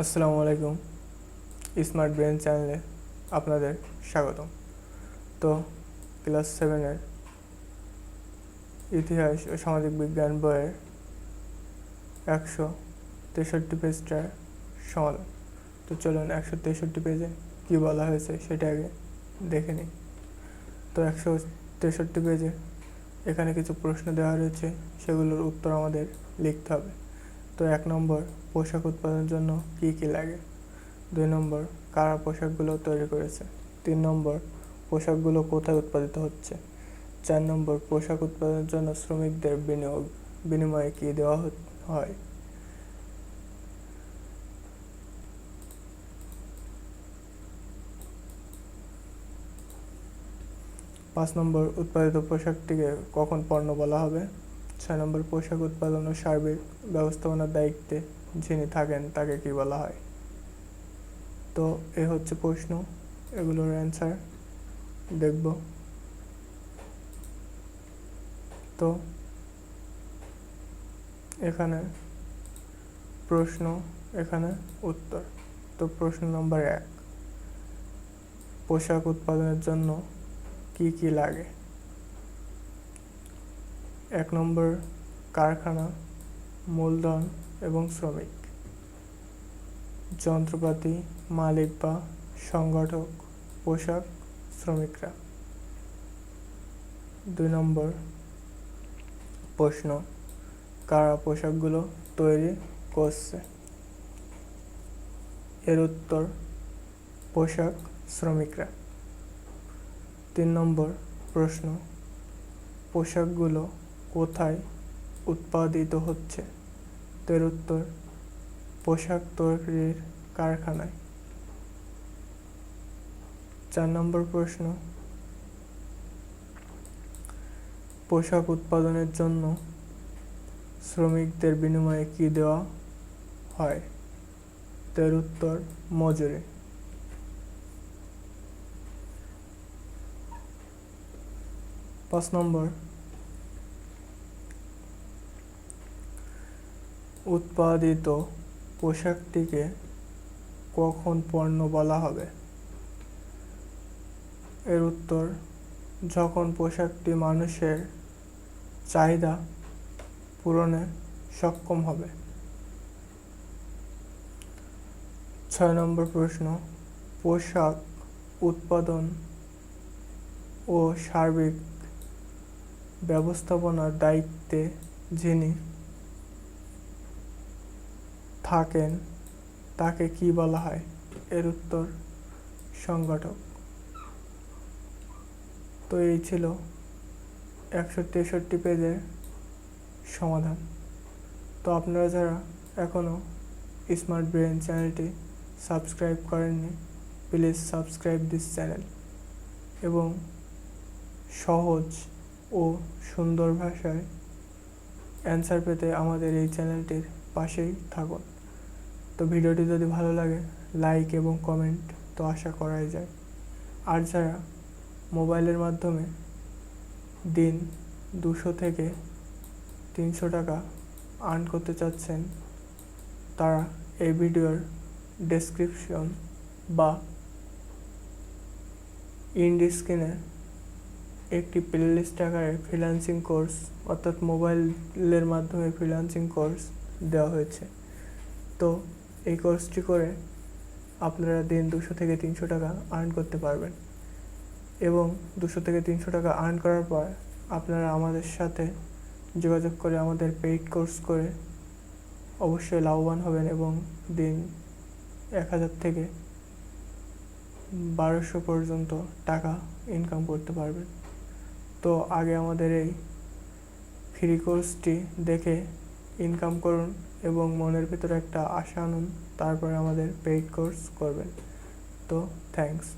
আসসালামু আলাইকুম। Smart brain চ্যানেলে আপনাদের স্বাগতম। তো, ক্লাস সেভেনের ইতিহাস ও সামাজিক বিজ্ঞান বইয়ের একশো তেষট্টি পেজটার সমাধান। তো চলুন একশো তেষট্টি পেজে কী বলা হয়েছে সেটা আগে দেখে নিই। তো একশো তেষট্টি পেজে এখানে কিছু প্রশ্ন দেওয়া রয়েছে, সেগুলোর উত্তর আমাদের লিখতে হবে। তো এক নম্বর, পোশাক উৎপাদনের জন্য কী কী লাগে? দুই নম্বর, কারা পোশাকগুলো তৈরি করেছে? তিন নম্বর, পোশাকগুলো কোথায় উৎপাদিত হচ্ছে? চার নম্বর, পোশাক উৎপাদনের জন্য শ্রমিকদের বিনিয়োগ, বিনিময়ে কী দেওয়া হয়? পাঁচ নম্বর, উৎপাদিত পোশাকটিকে কখন পণ্য বলা হবে? ছয় নম্বর পোশাক উৎপাদন ও সার্বিক ব্যবস্থাপনার দায়িত্বে যিনি থাকেন, তাকে কি বলা হয়? তো এ হচ্ছে প্রশ্ন, এগুলোর অ্যান্সার দেখব। তো এখানে প্রশ্ন, এখানে উত্তর। তো প্রশ্ন নম্বর এক, পোশাক উৎপাদনের জন্য কি কি লাগে? এক নম্বর কারখানা, মূলধন এবং শ্রমিক। যন্ত্রপাতি মালিক বা সংগঠক, পোশাক শ্রমিকরা। দুই নম্বর প্রশ্ন, কারা পোশাকগুলো তৈরি করছে? এর উত্তর, পোশাক শ্রমিকরা। তিন নম্বর প্রশ্ন, পোশাকগুলো কোথায় উৎপাদিত হচ্ছে? এর উত্তর পোশাক তৈরির কারখানায়। চার নম্বর প্রশ্ন। পোশাক উৎপাদনের জন্য শ্রমিকদের বিনিময়ে কি দেওয়া হয়? এর উত্তর মজুরি। পাঁচ নম্বর। উৎপাদিত পোশাকটিকে কখন পণ্য বলা হবে? এর উত্তর, যখন পোশাকটি মানুষের চাহিদা পূরণে সক্ষম হবে। ছয় নম্বর প্রশ্ন, পোশাক উৎপাদন ও সার্বিক ব্যবস্থাপনার দায়িত্বে যিনি থাকেন, তাকে কি বলা হয়? এর উত্তর, সংগঠক। তো এই ছিল একশো তেষট্টি পেজের সমাধান। তো আপনারা যারা এখনও স্মার্ট ব্রেন চ্যানেলটি সাবস্ক্রাইব করেননি, প্লিজ সাবস্ক্রাইব দিস চ্যানেল এবং সহজ ও সুন্দর ভাষায় অ্যান্সার পেতে আমাদের এই চ্যানেলটির পাশেই থাকুন। তো ভিডিওটি যদি ভালো লাগে লাইক এবং কমেন্ট তো আশা করাই যায়। আর যারা মোবাইলের মাধ্যমে দিন দুশো থেকে তিনশো টাকা আর্ন করতে চাচ্ছেন, তারা এই ভিডিওর ডেসক্রিপশন বা ইন্ড স্ক্রিনে একটি প্লেলিস্ট আকারে ফ্রিল্যান্সিং কোর্স অর্থাৎ মোবাইলের মাধ্যমে ফ্রিল্যান্সিং কোর্স দেওয়া হয়েছে। তো এই কোর্সটি করে আপনারা দিন দুশো থেকে তিনশো টাকা আর্ন করতে পারবেন। এবং দুশো থেকে তিনশো টাকা আর্ন করার পর আপনারা আমাদের সাথে যোগাযোগ করে আমাদের পেইড কোর্স করে অবশ্যই লাভবান হবেন এবং দিন এক হাজার থেকে বারোশো পর্যন্ত টাকা ইনকাম করতে পারবেন। তো আগে আমাদের এই ফ্রি কোর্সটি দেখে ইনকাম করুন এবং মনের ভিতরে একটা আশা আনুন, তারপরে আমাদের পেইড কোর্স করবেন। তো থ্যাঙ্কস